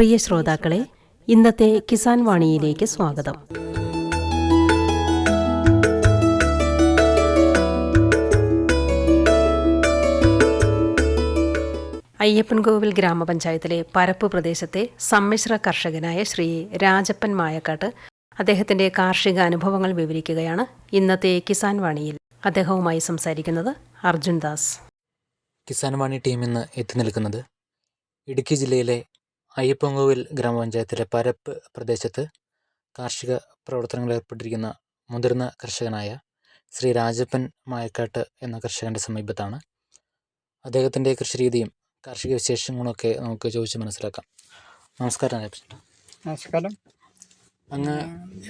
പ്രിയ ശ്രോതാക്കളെ ഇന്നത്തെ കിസാൻ വാണിയിലേക്ക് സ്വാഗതം. അയ്യപ്പൻകോവിൽ ഗ്രാമപഞ്ചായത്തിലെ പരപ്പ് പ്രദേശത്തെ സമ്മിശ്ര കർഷകനായ ശ്രീ രാജപ്പൻ മായക്കാട്ട് അദ്ദേഹത്തിന്റെ കാർഷിക അനുഭവങ്ങൾ വിവരിക്കുകയാണ് ഇന്നത്തെ കിസാൻ വാണിയിൽ. അദ്ദേഹവുമായി സംസാരിക്കുന്നത് അർജുൻ ദാസ്. കിസാൻ വാണി ടീം ഇന്ന് എത്തി നിൽക്കുന്നത് ഇടുക്കി ജില്ലയിലെ അയ്യപ്പൻകോവിൽ ഗ്രാമപഞ്ചായത്തിലെ പരപ്പ് പ്രദേശത്ത് കാർഷിക പ്രവർത്തനങ്ങളിൽ ഏർപ്പെട്ടിരിക്കുന്ന മുതിർന്ന കർഷകനായ ശ്രീ രാജപ്പൻ മായക്കാട്ട് എന്ന കർഷകന്റെ സമീപത്താണ് അദ്ദേഹത്തിന്റെ കൃഷിരീതിയും കാർഷിക വിശേഷങ്ങളൊക്കെ നമുക്ക് ചോദിച്ച് മനസ്സിലാക്കാം. നമസ്കാരം രാജപ്പൻ നമസ്കാരം. അങ്ങ്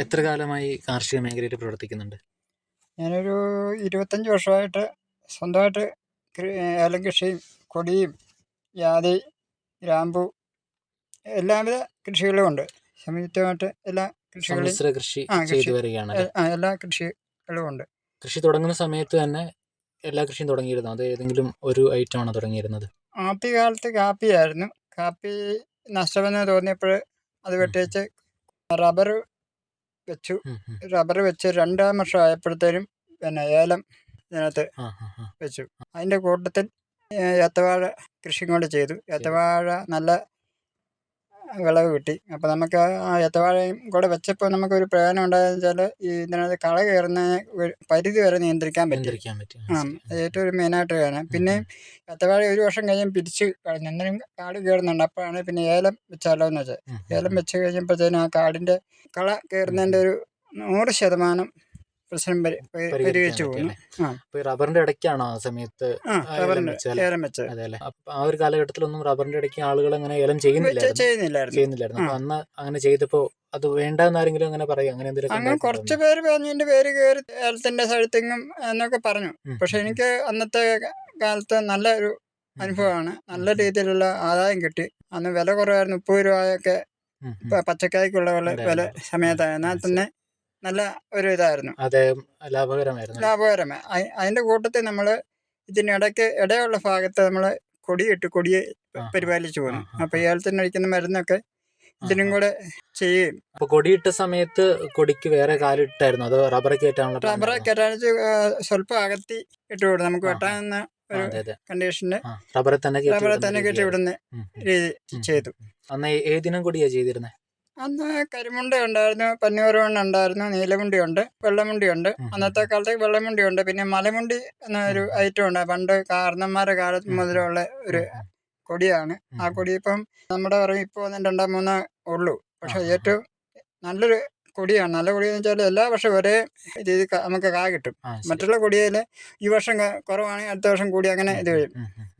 എത്ര കാലമായി കാർഷിക മേഖലയിൽ പ്രവർത്തിക്കുന്നുണ്ട്? ഞാനൊരു ഇരുപത്തഞ്ച് വർഷമായിട്ട് സ്വന്തമായിട്ട് ഏലം കൃഷിയും കൊടിയും ജാതി ഗ്രാമ്പു എല്ലാവിധ കൃഷികളും ഉണ്ട്. സംയുക്തമായിട്ട് എല്ലാ കൃഷികളും സമ്മിശ്ര കൃഷി ആ, കൃഷി. ചെയ്തു വരികയാണ് എ- ആ, എല്ലാ കൃഷികളും ഉണ്ട്. കൃഷി തുടങ്ങുന്ന സമയത്ത് തന്നെ എല്ലാ കൃഷിയും തുടങ്ങിയിരുന്നു? അത് ഏതെങ്കിലും ഒരു ഐറ്റം ആണോ തുടങ്ങിയിരുന്നത്? ആദ്യകാലത്ത് കാപ്പിയായിരുന്നു കാപ്പി നഷ്ടമെന്ന് തോന്നിയപ്പോൾ അത് വെട്ടിവെച്ച് റബ്ബർ വെച്ചു. ഉം, ഉം. റബ്ബർ വെച്ച് രണ്ടാം വർഷം ആയപ്പോഴത്തേനും പിന്നെ ഏലം ഇതിനകത്ത് ആ, ആ, ആ. വെച്ചു. അതിന്റെ കൂട്ടത്തിൽ ഏ, ഏത്തവാഴ കൃഷിയും കൂടെ ചെയ്തു. ഏത്തവാഴ നല്ല വിളവ് കിട്ടി. അപ്പോൾ നമുക്ക് ആ ഏത്തവാഴയും കൂടെ വെച്ചപ്പോൾ നമുക്കൊരു പ്രയോജനം ഉണ്ടായെന്ന് വെച്ചാൽ ഈ ഇതിനകത്ത് കള കയറുന്ന പരിധി വരെ നിയന്ത്രിക്കാൻ പറ്റും. ആ ഏറ്റവും ഒരു മെയിനായിട്ട് വേണം. പിന്നെ ഏത്തവാഴ ഒരു വർഷം കഴിയുമ്പോൾ പിരിച്ച് കളഞ്ഞു. എന്നാലും കാട് കയറുന്നുണ്ട്. അപ്പോഴാണ് പിന്നെ ഏലം വെച്ചാലോ എന്ന് വെച്ചാൽ ഏലം വെച്ച് കഴിഞ്ഞപ്പോഴത്തേനും ആ കാടിന്റെ കള കയറുന്നതിന്റെ ഒരു നൂറ് ശതമാനം പ്രശ്നം പരി പരി- പരിഹരിച്ചു പോകുന്നു റബ്ബറിന്റെ ഇടയ്ക്കാണോ ആ സമയത്ത് ആ ഏലം അതെ അല്ലേ? അപ്പൊ ഒരു കാലഘട്ടത്തിലൊന്നും റബ്ബറിന്റെ ഇടയ്ക്ക് ആളുകൾ അങ്ങനെ ഏലം ചെയ്യുന്നില്ലായിരുന്നു. ചെയ്യുന്നില്ലായിരുന്നു. ചെയ്യുന്നില്ലായിരുന്നു. അപ്പൊ അന്ന് അങ്ങനെ ചെയ്തപ്പോ അത് വേണ്ടെന്ന് ആരെങ്കിലും അങ്ങനെ പറയും? അങ്ങനെ എന്തെങ്കിലും അങ്ങനെ കുറച്ച് പേര് പറഞ്ഞതിന്റെ പേര് കയറി ഏലത്തിന്റെ സ്ഥലത്തെങ്കിലും എന്നൊക്കെ പറഞ്ഞു. പക്ഷെ എനിക്ക് അന്നത്തെ കാലത്ത് നല്ല ഒരു അനുഭവമാണ്. നല്ല രീതിയിലുള്ള ആദായം കിട്ടി. അന്ന് വില കുറവായിരുന്നു. മുപ്പത് രൂപയൊക്കെ പച്ചക്കായ്ക്കുള്ള വില സമയത്താണ് എന്നാൽ തന്നെ നല്ല ഒരു ഇതായിരുന്നു അതെ ലാഭകരമായിരുന്നു. ലാഭകരമായി അതിന്റെ കൂട്ടത്തിൽ നമ്മൾ ഇതിനിടയ്ക്ക് ഇടയുള്ള ഭാഗത്ത് നമ്മൾ കൊടിയിട്ട് കൊടിയെ പരിപാലിച്ചു പോകുന്നു അപ്പൊ ഇയാൾ തന്നെ ഏലത്തിന് മരുന്നൊക്കെ ഇതിനും കൂടെ ചെയ്യുകയും. അപ്പൊ കൊടിയിട്ട സമയത്ത് കൊടിക്ക് വേറെ കാലിട്ടായിരുന്നു? അത് റബ്ബർ കയറ്റാനുള്ള റബ്ബറെ? കെട്ടാനിച്ച് സ്വല്പം അകത്തി ഇട്ട് വിടും നമുക്ക്. വെട്ടാവുന്ന ഒരു കണ്ടീഷന് റബ്ബറെ തന്നെ കയറ്റി റബ്ബറെ തന്നെ കെട്ടി രീതിയായിരുന്നു. വിടുന്ന. രീതി ചെയ്തു. അന്ന് ഏതിനം കൊടിയാ ചെയ്തിരുന്നത് അന്ന് കരിമുണ്ട ഉണ്ടായിരുന്നു പന്നിയൂരവണ്ണ ഉണ്ടായിരുന്നു നീലമുണ്ടി ഉണ്ട് വെള്ളമുണ്ടി ഉണ്ട്. അന്നത്തെ കാലത്ത് വെള്ളമുണ്ടി ഉണ്ട്. പിന്നെ മലമുണ്ടി എന്നൊരു ഐറ്റം ഉണ്ട്. പണ്ട് കാരണന്മാരുടെ കാലത്ത് മുതലുള്ള ഒരു കൊടിയാണ്. ആ കൊടി ഇപ്പം നമ്മുടെ പറയും ഇപ്പോൾ ഒന്നും രണ്ടോ മൂന്നോ ഉള്ളൂ. പക്ഷെ. ഏറ്റവും നല്ലൊരു കൊടിയാണ്. നല്ല കൊടിയെന്ന് വെച്ചാൽ എല്ലാ വർഷവും ഒരേ രീതി നമുക്ക് കാ കിട്ടും. മറ്റുള്ള കൊടിയിൽ ഈ വർഷം കുറവാണെങ്കിൽ അടുത്ത വർഷം കൂടി അങ്ങനെ ഇത് വരും.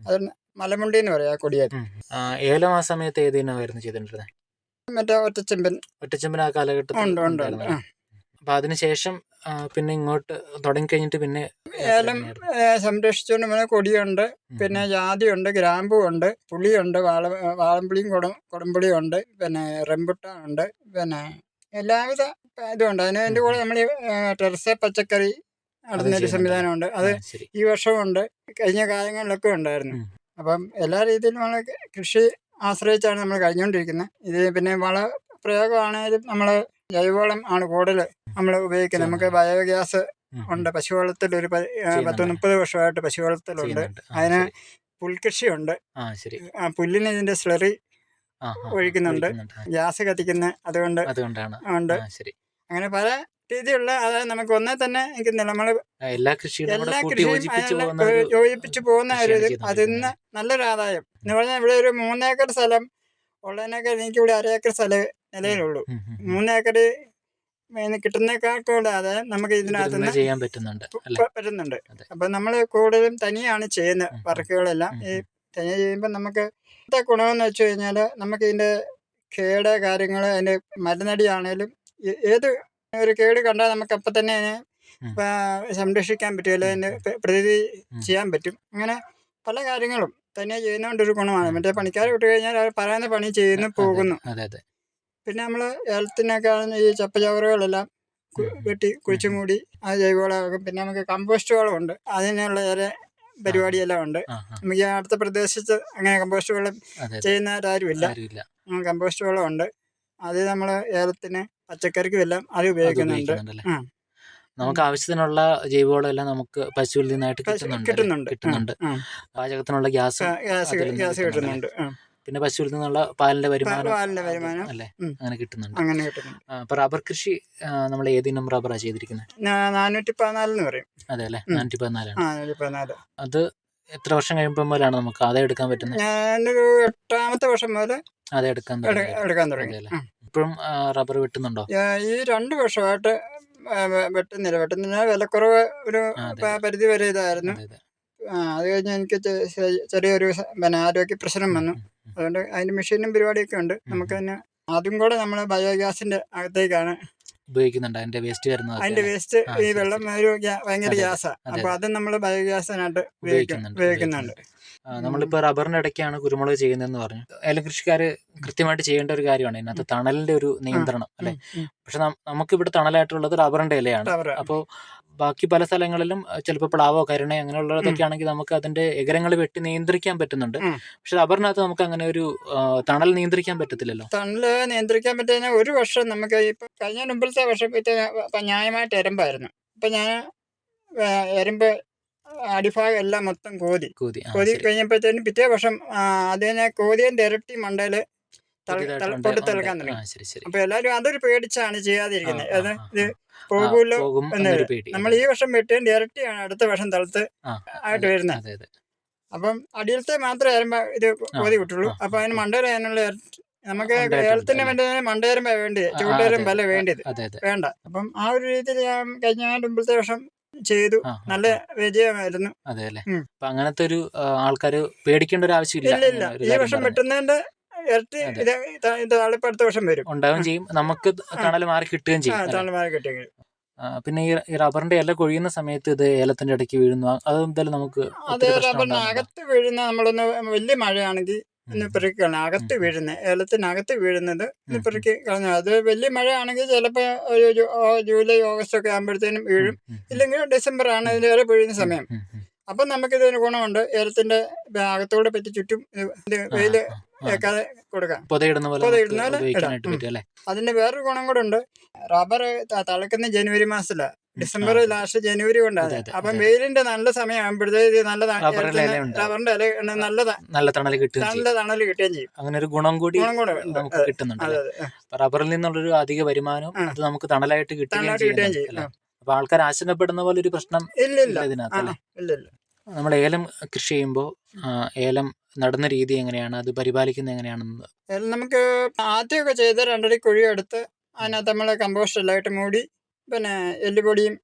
അത് മലമുണ്ടി എന്ന് പറയും ആ കൊടിയത് ആ, ഏലം ആ സമയത്ത് ഏതിനായിരുന്നു ചെയ്തിട്ടുണ്ടായിരുന്നത് മറ്റേ ഒറ്റച്ചെമ്പൻ. ഒറ്റച്ചെമ്പൻ ആ കാലഘട്ടത്തിൽ ഉണ്ട്? അപ്പൊ അതിനുശേഷം പിന്നെ ഇങ്ങോട്ട് തുടങ്ങി കഴിഞ്ഞിട്ട് പിന്നെ ഏലം സംരക്ഷിച്ചുകൊണ്ട് പിന്നെ കൊടിയുണ്ട് പിന്നെ ജാതിയുണ്ട് ഗ്രാമ്പുണ്ട് പുളിയുണ്ട് വാള വാളംപുളിയും കുടം കുടംപുളിയും ഉണ്ട് പിന്നെ റംബുട്ടാൻ ഉണ്ട് പിന്നെ എല്ലാവിധ ഇതുണ്ട്. അതിന് അതിന്റെ കൂടെ നമ്മൾ ടെറസ പച്ചക്കറി നടന്നൊരു. സംവിധാനമുണ്ട്. അത് ഈ വർഷവും ഈ വർഷമുണ്ട് കഴിഞ്ഞ കാലങ്ങളിലൊക്കെ ഉണ്ടായിരുന്നു. അപ്പം എല്ലാ രീതിയിലും നമ്മൾ കൃഷി ആശ്രയിച്ചാണ് നമ്മൾ കഴിഞ്ഞുകൊണ്ടിരിക്കുന്നത്. ഇത് പിന്നെ വള പ്രയോഗമാണെങ്കിലും നമ്മൾ ജൈവവളം ആണ് കൂടുതൽ നമ്മൾ ഉപയോഗിക്കുന്നത്. നമുക്ക് ബയോഗ്യാസ് ഉണ്ട് പശു ഉണ്ട്. പശുവളത്തിൽ ഒരു പത്ത്. മുപ്പത് വർഷമായിട്ട് പശുവളത്തിലുണ്ട്. അതിന് പുൽകൃഷിയുണ്ട്. പുല്ലിന് ഇതിന്റെ സ്ലറി ഒഴിക്കുന്നുണ്ട്. ഗ്യാസ് കത്തിക്കുന്ന അതുകൊണ്ട് അതുകൊണ്ടാണ്. ഉണ്ട്. ശരി. അങ്ങനെ പല രീതിയിലുള്ള അതായത് നമുക്ക് ഒന്നേ തന്നെ എനിക്ക് നമ്മൾ എല്ലാ കൃഷിയും എല്ലാ കൃഷിയും യോജിപ്പിച്ചു പോകുന്ന ഒരു ഇത് അതിന്ന് നല്ലൊരു ആദായം. എന്ന് പറഞ്ഞാൽ ഇവിടെ ഒരു മൂന്നേക്കർ സ്ഥലം ഉള്ളതിനേക്കാൾ എനിക്ക് ഇവിടെ അരേക്കർ സ്ഥലം നിലയിലുള്ളൂ. മൂന്നേക്കർ കിട്ടുന്നേക്കാൾക്കുള്ള ആദായം നമുക്ക് ഇതിനകത്ത് ചെയ്യാൻ പറ്റുന്നുണ്ട് പറ്റുന്നുണ്ട്. അപ്പൊ നമ്മൾ കൂടുതലും തനിയാണ് ചെയ്യുന്ന. വർക്കുകളെല്ലാം. ഈ. തനിയെ ചെയ്യുമ്പോൾ നമുക്ക് ഗുണമെന്ന് വെച്ച് കഴിഞ്ഞാൽ നമുക്ക് ഇതിന്റെ കേട് കാര്യങ്ങൾ അതിന്റെ മരുന്നടിയാണേലും ഏത് ഒരു കേട് കണ്ടാൽ നമുക്ക് അപ്പം തന്നെ അതിനെ. ആ, സംരക്ഷിക്കാൻ പറ്റും അല്ലെങ്കിൽ അതിന് പ്രതിനിധി ചെയ്യാൻ പറ്റും. അങ്ങനെ പല കാര്യങ്ങളും തന്നെ ചെയ്യുന്നതുകൊണ്ട് ഒരു ഗുണമാണ്. മറ്റേ പണിക്കാർ വിട്ട് കഴിഞ്ഞാൽ അവർ പറയുന്ന പണി ചെയ്യുന്നു പോകുന്നു. അതെ അതെ. പിന്നെ നമ്മൾ ഏലത്തിനൊക്കെ ആണെങ്കിൽ ഈ ചപ്പചവറുകളെല്ലാം. വെട്ടി കുഴിച്ചു മൂടി അത് ജൈവവളമാകും പിന്നെ നമുക്ക് കമ്പോസ്റ്റ് വളമുണ്ട് അതിനുള്ള ഏറെ പരിപാടിയെല്ലാം ഉണ്ട്. ആ ആ നമുക്ക് അടുത്ത പ്രദേശത്ത് അങ്ങനെ കമ്പോസ്റ്റ് വളം ചെയ്യുന്നവരാരുമില്ല കമ്പോസ്റ്റ് വെള്ളമുണ്ട് അത് നമ്മൾ ഏലത്തിന് പച്ചക്കറിക്കും എല്ലാം അത് ഉപയോഗിക്കുന്നുണ്ട്. നമുക്ക് ആവശ്യത്തിനുള്ള ജൈവവളം എല്ലാം നമുക്ക് പശുവിൽ നിന്നായിട്ട് കിട്ടുന്നുണ്ട് കിട്ടുന്നുണ്ട്. പാചകത്തിനുള്ള ഗ്യാസ് ഗ്യാസ് കിട്ടുന്നുണ്ട് പിന്നെ പശുവിൽ നിന്നുള്ള പാലിന്റെ വരുമാനം അല്ലേ? അങ്ങനെ കിട്ടുന്നുണ്ട്. അങ്ങനെ കിട്ടുന്നുണ്ട്. അപ്പൊ റബ്ബർ കൃഷി നമ്മൾ ഏതിനും റബ്ബറാ ചെയ്തിരിക്കുന്നത് നാനൂറ്റി പതിനാലെന്ന് പറയും. അതെ അല്ലെ. നാനൂറ്റി പതിനാലാണ് അത് എത്ര വർഷം കഴിയുമ്പോൾ മുതലാണ് നമുക്ക് ആദായം എടുക്കാൻ പറ്റുന്നത് ഞാനൊരു എട്ടാമത്തെ വർഷം മുതൽ ആദായം എടുക്കാൻ എട്- എടുക്കാൻ തുടങ്ങി. അതെയല്ലേ? ഇപ്പോഴും റബ്ബർ വെട്ടുന്നുണ്ടോ? ഈ രണ്ട് വർഷമായിട്ട് വെട്ടുന്നില്ല. വെട്ടുന്നില്ല വിലക്കുറവ് ഒരു പരിധി വരെ ഇതായിരുന്നു. അതെ, കഴിഞ്ഞ് എനിക്ക് ചെറിയൊരു പിന്നെ ആരോഗ്യ പ്രശ്നം വന്നു. അതുകൊണ്ട് അതിന്റെ മെഷീനും പരിപാടിയൊക്കെ ഉണ്ട്. നമുക്ക് തന്നെ അതും കൂടെ നമ്മൾ ബയോഗ്യാസിന്റെ അകത്തേക്കാണ് ഉപയോഗിക്കുന്നുണ്ട്. അതിന്റെ വേസ്റ്റ് വരുന്നത് അതിന്റെ വേസ്റ്റ് ഈ വെള്ളം ഒരു ഭയങ്കര അതെ, അതെ. ഗ്യാസാ. അതെ, അപ്പൊ അത്. നമ്മൾ ബയോഗ്യാസിനായിട്ട് ഉപയോഗിക്കും ഉപയോഗിക്കുന്നുണ്ട്. നമ്മളിപ്പോ റബ്ബറിന്റെ ഇടയ്ക്കാണ് കുരുമുളക് ചെയ്യുന്നതെന്ന് പറഞ്ഞു. ഏലം കൃഷിക്കാര് കൃത്യമായിട്ട് ചെയ്യേണ്ട ഒരു കാര്യമാണ്. ഇതിനകത്ത് തണലിന്റെ ഒരു നിയന്ത്രണം അല്ലെ? പക്ഷെ നമുക്ക് ഇവിടെ തണലായിട്ടുള്ളത് റബ്ബറിന്റെ ഇലയാണ്. അപ്പോൾ ബാക്കി പല സ്ഥലങ്ങളിലും ചിലപ്പോൾ പ്ലാവോ കരുണ അങ്ങനെയുള്ളതൊക്കെ ആണെങ്കിൽ നമുക്ക് അതിന്റെ എകരങ്ങൾ വെട്ടി നിയന്ത്രിക്കാൻ പറ്റുന്നുണ്ട്. പക്ഷെ റബ്ബറിനകത്ത് നമുക്ക് അങ്ങനെ ഒരു തണൽ നിയന്ത്രിക്കാൻ പറ്റത്തില്ലല്ലോ. തണൽ നിയന്ത്രിക്കാൻ പറ്റുന്ന ഒരു വർഷം നമുക്ക് ഇപ്പൊ കഴിഞ്ഞ മുമ്പിലത്തെ വർഷം ന്യായമായിട്ട് എരമ്പായിരുന്നു. ഇപ്പൊ ഞാൻ എരമ്പ് അടിഭാഗം എല്ലാം മൊത്തം കോതി കോതി കോതി കഴിഞ്ഞപ്പോഴത്തേനും പിറ്റേ വർഷം അതിനെ കോതിയും ഇരട്ടി മണ്ടയിൽ തൊട്ട് തിളക്കാൻ തുടങ്ങി. അപ്പൊ എല്ലാരും അതൊരു പേടിച്ചാണ് ചെയ്യാതിരിക്കുന്നത് അത് ഇത്. പോകുമല്ലോ എന്നൊരു നമ്മൾ ഈ വർഷം വെട്ടിയതിന്റെ ഇരട്ടിയാണ് അടുത്ത വർഷം തളത്ത് ആയിട്ട് വരുന്നത് അപ്പം അടിയിലത്തെ മാത്രമേ വരുമ്പോ ഇത് കോതി വിട്ടുള്ളൂ. ആ, അപ്പൊ അതിന് മണ്ടയിൽ അതിനുള്ള നമുക്ക് കേരളത്തിന്? വേണ്ടി മണ്ടേരമ്പ വേണ്ടി ആ, ചൂട്ടേരമ്പല്ല വേണ്ടിയത്. വേണ്ട. അപ്പം ആ ഒരു രീതിയിൽ ഞാൻ കഴിഞ്ഞ മുമ്പത്തെ വർഷം ചെയ്തു. നല്ല വിജയമായിരുന്നു. അതെ അല്ലെ. അപ്പൊ അങ്ങനത്തെ ഒരു ആൾക്കാർ പേടിക്കേണ്ട ഒരു ആവശ്യമില്ല. ഈ വർഷം. വെട്ടുന്നതിന്റെ ഇരട്ടി അടുത്ത വർഷം വരും. ഉണ്ടാവുകയും ചെയ്യും. നമുക്ക് തണൽ മാറി കിട്ടുകയും ചെയ്യും. തണൽ മാറി കിട്ടുകയും പിന്നെ ഈ റബ്ബറിന്റെ ഇല കൊഴിയുന്ന സമയത്ത് ഇത് ഏലത്തിന്റെ ഇടയ്ക്ക് വീഴുന്നു. അത് അതെന്തായാലും നമുക്ക് അത് റബ്ബറിന് അകത്ത് വീഴുന്ന നമ്മളൊന്ന് വലിയ മഴയാണെങ്കിൽ ഒന്ന് അകത്ത്. വീഴുന്നത് ഏലത്തിനകത്ത് വീഴുന്നത് ഒന്ന് ഉം. പെറുക്കി കളഞ്ഞു. അത് വലിയ മഴ ആണെങ്കിൽ ചിലപ്പോൾ ഒരു ജൂലൈ ഓഗസ്റ്റ് ഒക്കെ ആകുമ്പോഴത്തേനും വീഴും. ഇല്ലെങ്കിൽ ഡിസംബർ ആണ് ഇതിലേറെ വീഴുന്ന സമയം. അപ്പം നമുക്കിതൊരു ഗുണമുണ്ട്. ഏലത്തിന്റെ അകത്തോടെ പറ്റി ചുറ്റും ഇത് വെയിൽ. ഏക്കാതെ കൊടുക്കാം. പൊതയിടുന്ന പോലെ അതിന്റെ വേറൊരു ഗുണം കൂടെ ഉണ്ട്. റബ്ബർ തളക്കുന്ന ജനുവരി മാസത്തിലാണ് ഡിസംബർ. ലാസ്റ്റ് ജനുവരി കൊണ്ടാണ് അപ്പം വെയിലിന്റെ നല്ല സമയമാകുമ്പോഴത്തേക്ക് നല്ല റബ്ബറിന്റെ ഇല. നല്ല നല്ല തണൽ കിട്ടുകയും നല്ല തണൽ കിട്ടുകയും ചെയ്യും. അങ്ങനെ ഒരു ഗുണം കൂടി. നമുക്ക് കിട്ടുന്നുണ്ട് റബ്ബറിൽ നിന്നുള്ളൊരു അധിക വരുമാനവും അത് നമുക്ക് തണലായിട്ട് കിട്ടുകയും ചെയ്യും. അപ്പൊ ആൾക്കാർ ആശങ്കപ്പെടുന്ന പോലെ ഒരു പ്രശ്നം ഇല്ല ഇതിനകത്ത് നമ്മൾ ഏലം കൃഷി ചെയ്യുമ്പോൾ ഏലം നടന്ന രീതി എങ്ങനെയാണ്? അത് പരിപാലിക്കുന്നത് എങ്ങനെയാണെന്ന് നമുക്ക് ആദ്യമൊക്കെ ചെയ്ത് രണ്ടടി കുഴി എടുത്ത് അതിനകത്ത് നമ്മൾ കമ്പോസ്റ്റ് എല്ലായിട്ട് മൂടി പിന്നെ എല്ലുപൊടിയും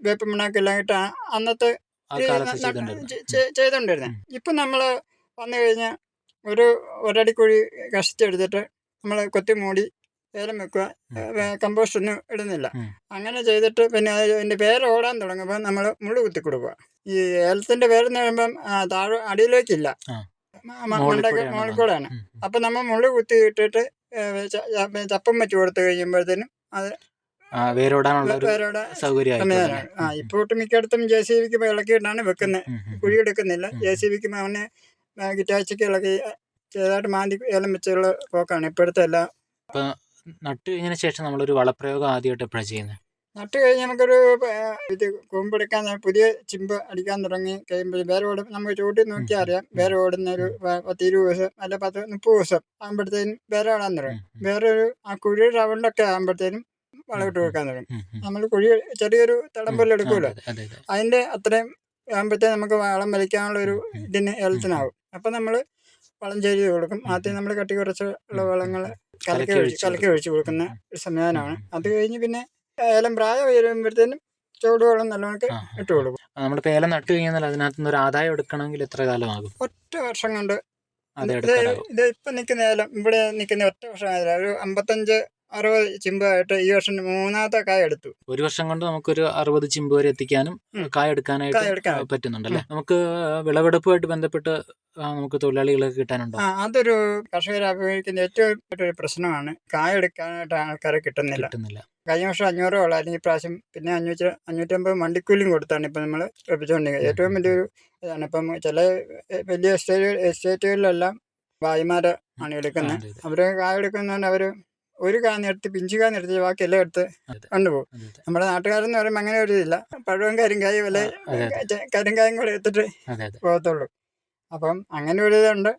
വേപ്പ് മണ്ണൊക്കെ എല്ലാം ഇട്ട് അന്നത്തെ ആ ഈ കാലത്ത് ന- ചെയ്തുകൊണ്ടിരുന്നത് ചെ- ചെ- ചെയ്തുകൊണ്ടിരുന്നത് ഉം. ഇപ്പം നമ്മൾ വന്നു കഴിഞ്ഞാൽ ഒരു ഒരടി കുഴി കഷിച്ചെടുത്തിട്ട് നമ്മൾ കൊത്തി മൂടി ഏലം വെക്കുക കമ്പോസ്റ്റ് ഒന്നും ഇടുന്നില്ല. അങ്ങനെ ചെയ്തിട്ട് പിന്നെ അത് അതിന്റെ പേര് ഓടാൻ തുടങ്ങുമ്പോൾ നമ്മൾ മുള്ളു കുത്തി കൊടുക്കുക. ഈ ഏലത്തിന്റെ പേരെന്ന് പറയുമ്പം താഴെ അടിയിലേക്കില്ല. മണ്ടൊക്കെ മ- മ- മുകളിൽ മണ്ടയ്ക്ക് കൂടെയാണ് മുകളിൽ കൂടെയാണ് ഉം, ഉം. അപ്പം നമ്മൾ മുള്ളു കുത്തി ഇട്ടിട്ട് ചപ്പം വെച്ച് കൊടുത്തു കഴിയുമ്പോഴത്തേനും ആ, വേരോടാനുള്ള വേരോടെ ആ ഇപ്പോൾ മിക്കയിടത്തും ജെ സി ബിക്ക് ഇളക്കിയിട്ടാണ് വെക്കുന്നത് കുഴി എടുക്കുന്നില്ല ജെ സി ബിക്ക് അവന് ഗിറ്റാച്ചയ്ക്ക് ഇളക്കി ചെറുതായിട്ട് മാന്തി ഏലം വെച്ചുള്ള പോക്കാണ് ഇപ്പോഴത്തെ എല്ലാം നട്ടു കഴിഞ്ഞതിന് ശേഷം നമ്മളൊരു വളപ്രയോഗം ആദ്യമായിട്ട് എപ്പോഴാണ് ചെയ്യുന്നത് നട്ട് കഴിഞ്ഞ് നമുക്കൊരു ഇത് കൊമ്പെടുക്കാൻ പുതിയ ചിമ്പ് അടിക്കാൻ തുടങ്ങി കഴിയുമ്പോൾ വേറെ ഓട് നമുക്ക് ചൂട്ടിൽ നോക്കിയാൽ അറിയാം. വേറെ ഓടുന്ന ഒരു പത്ത് ഇരുപത് ദിവസം അല്ല പത്ത് മുപ്പത് ദിവസം ആകുമ്പോഴത്തേനും വേറെ ഓടാൻ തുടങ്ങും വേറൊരു ഒരു ആ കുഴി റൗണ്ടൊക്കെ ആകുമ്പോഴത്തേനും വളമിട്ട് കൊടുക്കാൻ തുടങ്ങും. നമ്മൾ കുഴി ചെറിയൊരു തടം പോലെ എടുക്കുമല്ലോ അതിന്റെ അതെ അതെ. അത്രയും ആകുമ്പോഴത്തേ നമുക്ക് വളം വലിക്കാനുള്ള ഒരു ഇതിന് ഏലത്തിനാവും അപ്പം നമ്മൾ വളം ചെയ്ത് കൊടുക്കും. ആദ്യം നമ്മൾ കട്ടി കുറച്ചുള്ള വളങ്ങൾ കലക്കി ഒഴിച്ച് കലക്കി ഒഴിച്ച് കൊടുക്കുന്ന ഒരു സംവിധാനമാണ്. അത് കഴിഞ്ഞ് പിന്നെ ഏലം പ്രായം വരുമ്പോഴത്തേനും ചൂടുവെള്ളം നല്ലവണ്ണം ഇട്ട് കൊടുക്കും. നമ്മുടെ നമ്മളിപ്പോൾ ഏലം നട്ടു കഴിഞ്ഞാൽ അതിനകത്ത് നിന്ന് ഒരു ആദായം എടുക്കണമെങ്കിൽ എത്ര കാലമാകും? ഒറ്റ വർഷം കൊണ്ട് ഇത് ഇപ്പം നിൽക്കുന്ന ഏലം ഇവിടെ നിൽക്കുന്ന ഒറ്റ വർഷം ഒരു അമ്പത്തഞ്ച് അറുപത് ചിമ്പായിട്ട് ഈ വർഷം മൂന്നാമത്തെ കായ എടുത്തു. ഒരു വർഷം കൊണ്ട് നമുക്കൊരു അറുപത് ചിമ്പ് വരെ എത്തിക്കാനും. കായ എടുക്കാനായിട്ട്. പറ്റുന്നുണ്ടല്ലേ? നമുക്ക് വിളവെടുപ്പുമായിട്ട് ബന്ധപ്പെട്ട് നമുക്ക് തൊഴിലാളികളൊക്കെ കിട്ടാനുണ്ടോ? അതൊരു കർഷകർ അഭിമുഖീകരിക്കുന്ന ഏറ്റവും ഒരു പ്രശ്നമാണ്. കായ എടുക്കാനായിട്ട് ആൾക്കാരെ കിട്ടുന്നില്ല. കിട്ടുന്നില്ല. കഴിഞ്ഞ വർഷം അഞ്ഞൂറ് ഈ പ്രാവശ്യം പിന്നെ അഞ്ഞൂറ്റി അഞ്ഞൂറ്റമ്പത് മണ്ടിക്കൂലിയും കൊടുത്താണ് ഇപ്പം നമ്മൾ ലഭിച്ചുകൊണ്ടിരിക്കുന്നത്. ഏറ്റവും വലിയൊരു ഇതാണ്. ഇപ്പം ചില വലിയ എസ്റ്റേറ്റ് എസ്റ്റേറ്റുകളിലെല്ലാം ഭായിമാരെ ആണ് എടുക്കുന്നത്. അവർ കായ എടുക്കുന്നതുകൊണ്ട് അവർ ഒരു കായ നിർത്തി പിഞ്ചു കായ നിർത്തി ബാക്കി എല്ലാം എടുത്ത് കൊണ്ടുപോകും. നമ്മുടെ നാട്ടുകാരെന്ന് പറയുമ്പോൾ അങ്ങനെ ഒരു ഇതില്ല. പഴവും കരിങ്കായും വല്ല. കരിങ്കായും കൂടെ എടുത്തിട്ട് പോകത്തുള്ളൂ. അപ്പം അങ്ങനെ ഒരു ഇതുണ്ട്.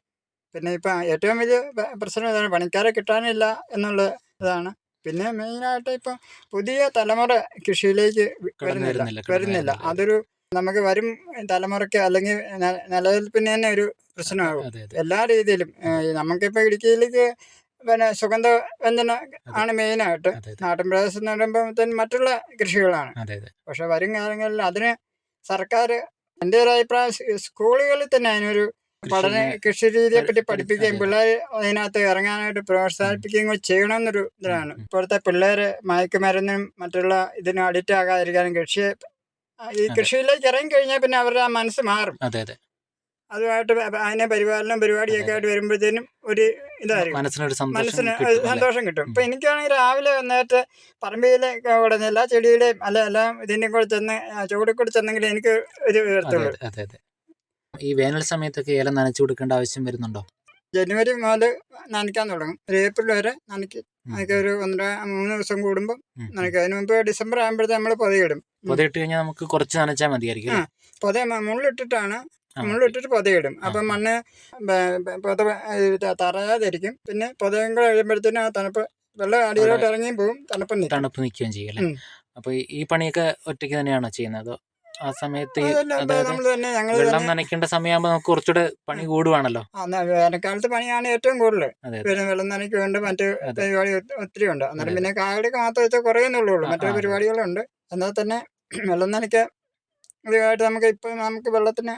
പിന്നെ ഇപ്പം ഏറ്റവും വലിയ പ്രശ്നം ഇതാണ് പണിക്കാരെ കിട്ടാനില്ല എന്നുള്ള ഇതാണ്. പിന്നെ മെയിനായിട്ട് ഇപ്പം പുതിയ തലമുറ കൃഷിയിലേക്ക് വരുന്നില്ല. വരുന്നില്ല. അതൊരു നമുക്ക് വരും തലമുറയ്ക്ക് അല്ലെങ്കിൽ നിലനിൽപ്പിന് തന്നെ ഒരു പ്രശ്നമാകും. എല്ലാ രീതിയിലും നമുക്കിപ്പോൾ ഇടുക്കിയിലേക്ക് പിന്നെ സുഗന്ധ വ്യഞ്ജന ആണ് മെയിനായിട്ട് നാട്ടിൻ പ്രദേശം എന്ന് പറയുമ്പോൾ മറ്റുള്ള കൃഷികളാണ്. പക്ഷെ വരും കാലങ്ങളിൽ അതിന് സർക്കാർ എന്റെ ഒരു അഭിപ്രായം സ്കൂളുകളിൽ തന്നെ അതിനൊരു പഠന കൃഷി രീതിയെ പറ്റി പഠിപ്പിക്കുകയും. പിള്ളേർ അതിനകത്ത് ഇറങ്ങാനായിട്ട് പ്രോത്സാഹിപ്പിക്കുകയും ചെയ്യണമെന്നൊരു ഇതിലാണ്. ഇപ്പോഴത്തെ പിള്ളേർ മയക്കുമരുന്നും മറ്റുള്ള ഇതിനും അഡിക്റ്റ് ആകാതിരിക്കാനും കൃഷിയെ ഈ. കൃഷിയിലേക്ക് ഇറങ്ങി കഴിഞ്ഞാൽ പിന്നെ അവരുടെ ആ മനസ്സ് മാറും. അതുമായിട്ട് അതിനെ പരിപാലനം പരിപാടിയൊക്കെ ആയിട്ട് വരുമ്പോഴത്തേനും ഒരു ഇതായിരിക്കും. മനസ്സിനൊരു മനസ്സിന് ഒരു സന്തോഷം കിട്ടും. ഇപ്പൊ എനിക്കാണെങ്കിൽ രാവിലെ വന്നിട്ട് പറമ്പിയിലെ കൂടെ എല്ലാ ചെടിയുടെയും അല്ല എല്ലാം ഇതിന്റെ കൂടെ ചെന്ന് ചുവടെ ചുവടിൽ കൂടെ ചെന്നെങ്കിൽ എനിക്ക് ഒരു ഉയർത്തുള്ളൂ ഈ വേനൽ സമയത്തൊക്കെ ഏലം നനച്ചു കൊടുക്കേണ്ട ആവശ്യം വരുന്നുണ്ടോ? ജനുവരി മുതൽ നനയ്ക്കാൻ തുടങ്ങും. ഒരു ഏപ്രിൽ വരെ നനയ്ക്കും. അതൊക്കെ ഒരു ഒന്നര മൂന്ന് ദിവസം കൂടുമ്പോൾ. നനയ്ക്കും. അതിന് മുമ്പ് ഡിസംബർ ആകുമ്പോഴത്തെ നമ്മൾ പൊതയിടും പൊതയിട്ട് കഴിഞ്ഞാൽ നമുക്ക് കുറച്ച് നനച്ചാൽ മതിയായിരിക്കും ആ പൊത മുള്ളിട്ടിട്ടാണ് ആ, ഇട്ടിട്ട് പൊതയിടും. അപ്പം. മണ്ണ് പൊത തറയാതിരിക്കും. പിന്നെ പൊതയും കൂടെ കഴിയുമ്പോഴത്തേനും ആ തണുപ്പ് വെള്ളം അടിയിലോട്ട് ഇറങ്ങിയും പോകും. തണുപ്പ് തണുപ്പ് നിൽക്കുകയും ചെയ്യും അല്ലേ. അപ്പൊ ഈ- പണിയൊക്കെ ഒറ്റയ്ക്ക് തന്നെയാണോ ചെയ്യുന്നത്? ആ സമയത്ത് നമ്മൾ വെള്ളം നനയ്ക്കേണ്ട സമയമാകുമ്പോൾ നമുക്ക് കുറച്ചുകൂടെ പണി കൂടുവാണല്ലോ? വേനൽക്കാലത്ത് പണിയാണ് ഏറ്റവും കൂടുതൽ. പിന്നെ വെള്ളം നനയ്ക്ക് മറ്റു പരിപാടി ഒത്തിരി ഉണ്ട്. അന്നേരം പിന്നെ കായലൊക്കെ മാത്രം വെച്ചാൽ കുറയുന്നുള്ളൂ മറ്റു പരിപാടികളുണ്ട്. എന്നാൽ തന്നെ വെള്ളം നനയ്ക്കാൻ ഇതുമായിട്ട് നമുക്ക് ഇപ്പം നമുക്ക് വെള്ളത്തിന്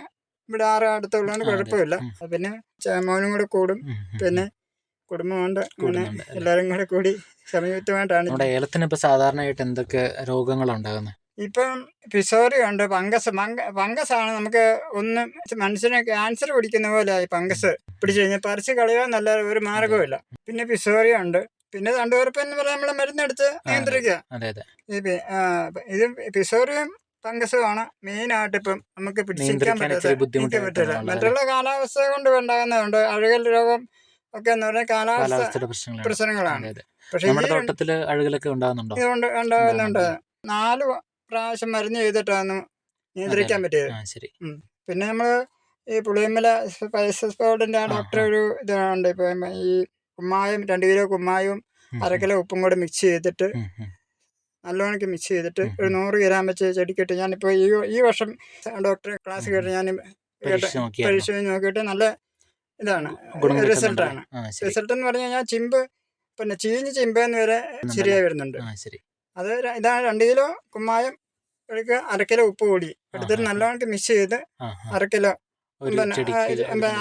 ഇവിടെ ആറ് അടുത്തുള്ളതുകൊണ്ട് ആ, കുഴപ്പമില്ല. പിന്നെ മോനും കൂടെ കൂടും. പിന്നെ കുടുംബമുണ്ട് അങ്ങനെ? എല്ലാവരും കൂടെ കൂടി നമ്മുടെ ഏലത്തിന് ഇപ്പൊ സാധാരണയായിട്ട് എന്തൊക്കെ രോഗങ്ങളുണ്ടാകുന്നത് ഇപ്പം പിസോറി ഉണ്ട് ഫംഗസ്. ഫംഗസ് ആണ് നമുക്ക് ഒന്ന് മനുഷ്യന് ക്യാൻസർ പിടിക്കുന്ന പോലെ ഈ ഫംഗസ് പിടിച്ചു കഴിഞ്ഞാൽ പറിച്ച് കളയാന്നല്ല ഒരു മാർഗമില്ല പിന്നെ പിസോറി ഉണ്ട്. പിന്നെ രണ്ടുപേർ എന്ന് പറയാൻ നമ്മൾ മരുന്നെടുത്ത് നിയന്ത്രിക്കുക. ഇത് പിസോറിയും ഫംഗസും മെയിൻ മെയിനായിട്ട് ഇപ്പം നമുക്ക് പിടിച്ചിരിക്കാൻ പറ്റാത്ത പറ്റില്ല. മറ്റുള്ള കാലാവസ്ഥ കൊണ്ട് ഉണ്ടാകുന്നതുണ്ട്. അഴുകൽ രോഗം ഒക്കെ എന്ന് പറഞ്ഞാൽ കാലാവസ്ഥ പ്രശ്നങ്ങളാണ്. പക്ഷേ നമ്മുടെ ഈ അഴുകലൊക്കെ ഉണ്ടാകുന്നുണ്ടോ? ഇതുകൊണ്ട് ഉണ്ടാകുന്നുണ്ട്. നാല് പ്രാവശ്യം മരുന്ന് ചെയ്തിട്ടാണ് നിയന്ത്രിക്കാൻ പറ്റിയത്. ശരി. പിന്നെ നമ്മൾ ഈ പുളിയമ്മല സ്പൈസസ് പൗഡറിന്റെ ആ ഡോക്ടർ. ഒരു ഇതുണ്ട്. ഇപ്പം ഈ കുമ്മായും രണ്ട് കിലോ കുമ്മായും അരക്കിലോ അര കിലോ ഉപ്പും കൂടെ മിക്സ് ചെയ്തിട്ട് നല്ലോണക്ക് മിക്സ് ചെയ്തിട്ട് ഒരു നൂറ് ഗ്രാം വെച്ച് ചെടിക്കിട്ട്. ഞാനിപ്പോൾ ഈ ഈ വർഷം ഡോക്ടറെ ക്ലാസ് കേട്ട് ഞാൻ പരീക്ഷ നോക്കിയിട്ട് നല്ല ഇതാണ് റിസൾട്ടാണ് റിസൾട്ട് എന്ന് പറഞ്ഞു കഴിഞ്ഞാൽ ചിമ്പ് പിന്നെ ചീഞ്ഞ് ചിമ്പെന്ന് വരെ ശരിയായി വരുന്നുണ്ട്. അത് ഇതാണ് രണ്ട് കിലോ കുമ്മായം എടുക്കുക അര കിലോ ഉപ്പ് കൂടി എടുത്തിട്ട് ആ. മിക്സ് ചെയ്ത് അരക്കിലോ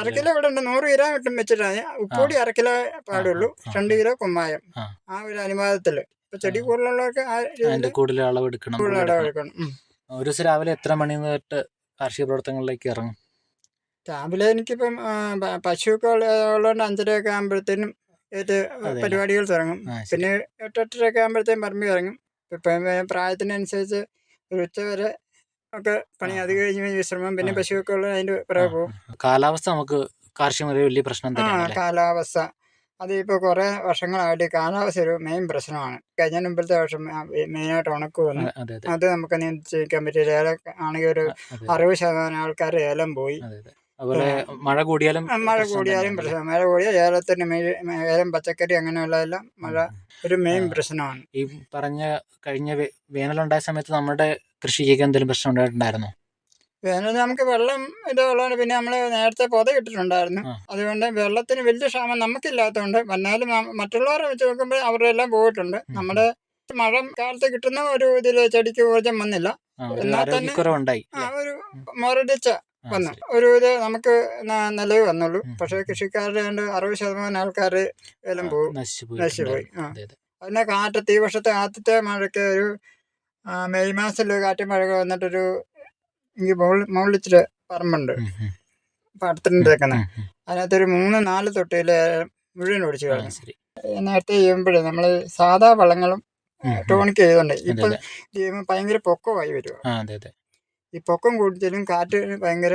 അരക്കിലോ ഇവിടെ ഉണ്ട്. നൂറ് ഗ്രാം ഇട്ടും വെച്ചിട്ടാണ്. ഉപ്പുകൂടി അര കിലോ പാടുള്ളൂ. രണ്ട് കിലോ കുമ്മായം. ആ. ഒരു ഇപ്പൊ ചെടി. കൂടുതലുള്ളവർക്ക് അതിന്റെ കൂടുതൽ അളവ് എടുക്കണം കൂടുതൽ കൂടുതൽ എടുക്കണം. എടുക്കണം ഒരു ദിവസം രാവിലെ എത്ര മണി തൊട്ട് കാർഷിക പ്രവർത്തനങ്ങളിലേക്ക് ഇറങ്ങും? രാവിലെ എനിക്കിപ്പം പശുവൊക്കെ ഉള്ള- ഉള്ളതുകൊണ്ട് അഞ്ചരയൊക്കെ ആകുമ്പോഴത്തേനും ഇത് പരിപാടികൾ തുടങ്ങും. പിന്നെ എട്ട് എട്ടരയൊക്കെ ആകുമ്പോഴത്തേനും പറമ്പിൽ ഇറങ്ങും. ഇപ്പം പ്രായത്തിനനുസരിച്ച് ഒരു ഉച്ച വരെ ഒക്കെ പണി അത്. കഴിഞ്ഞ് വിശ്രമം പിന്നെ. പശുവൊക്കെ ഉള്ള അതിന്റെ പുറകെ പോകും. കാലാവസ്ഥ നമുക്ക് കാർഷിക വലിയ പ്രശ്നം തന്നെയാണ് കാലാവസ്ഥ. അതിപ്പോൾ കുറേ വർഷങ്ങളായിട്ട് കാലാവസ്ഥ ഒരു മെയിൻ പ്രശ്നമാണ്. കഴിഞ്ഞ മുമ്പത്തെ വർഷം മെയിനായിട്ട് ഉണക്ക് വന്നു. അതെ നമുക്ക് നിയന്ത്രിക്കാൻ പറ്റില്ല ഏലം ആണെങ്കിൽ ഒരു അറുപത് ശതമാനം ആൾക്കാർ ഏലം പോയി. അതുപോലെ മഴ കൂടിയാലും മഴ കൂടിയാലും പ്രശ്നം മഴ കൂടിയാൽ ഏലത്തിന് മെയിൻ ഏലം പച്ചക്കറി അങ്ങനെയുള്ളതെല്ലാം മഴ. ഒരു മെയിൻ പ്രശ്നമാണ്. ഈ പറഞ്ഞ കഴിഞ്ഞ വേനലുണ്ടായ സമയത്ത് നമ്മുടെ കൃഷിക്കൊക്കെ എന്തെങ്കിലും പ്രശ്നം ഉണ്ടായിട്ടുണ്ടായിരുന്നോ? വേനൽ നമുക്ക് വെള്ളം ഇതുള്ളതുകൊണ്ട് പിന്നെ നമ്മൾ നേരത്തെ പൊത ഇട്ടിട്ടുണ്ടായിരുന്നു. അതുകൊണ്ട് വെള്ളത്തിന് വലിയ ക്ഷാമം നമുക്കില്ലാത്തതുകൊണ്ട് വന്നാലും മറ്റുള്ളവരെ വെച്ച് നോക്കുമ്പോൾ അവരുടെ എല്ലാം പോയിട്ടുണ്ട് നമ്മുടെ മഴ കാലത്ത് കിട്ടുന്ന ഒരു ഇതിൽ ചെടിക്ക് ഊർജം വന്നില്ല. എന്നാൽ തന്നെ- ആ ഒരു മുരടിച്ച വന്നു. ഒരു ഇത് നമുക്ക് നിലവിൽ നിലവ് വന്നുള്ളൂ. പക്ഷേ കൃഷിക്കാരുടെ ഏതാണ്ട് അറുപത് ശതമാനം ആൾക്കാർ എല്ലാം പോകും നശിച്ചു നശിച്ചു പോയി, അതിനെ കാറ്റത്ത് ഈ വർഷത്തെ ആദ്യത്തെ മഴയ്ക്ക് ഒരു മെയ് മാസത്തിൽ കാറ്റും മഴ വന്നിട്ടൊരു ഈ മുകളിൽ ഇച്ചിരി പറമ്പുണ്ട്. ഉം. അതിനകത്തൊരു മൂന്ന് നാല് തൊട്ടിയിൽ മുഴുവൻ ഒടിച്ചു കളഞ്ഞു. നേരത്തെ ചെയ്യുമ്പോഴേ നമ്മൾ സാധാ വളങ്ങളും. ടോണിക്ക് ചെയ്തുകൊണ്ട് ഇപ്പൊ ചെയ്യുമ്പോൾ ഭയങ്കര പൊക്കമായി വരും ആ അതെ അതെ. ഈ പൊക്കം കൂടിച്ചാലും കാറ്റ് ഭയങ്കര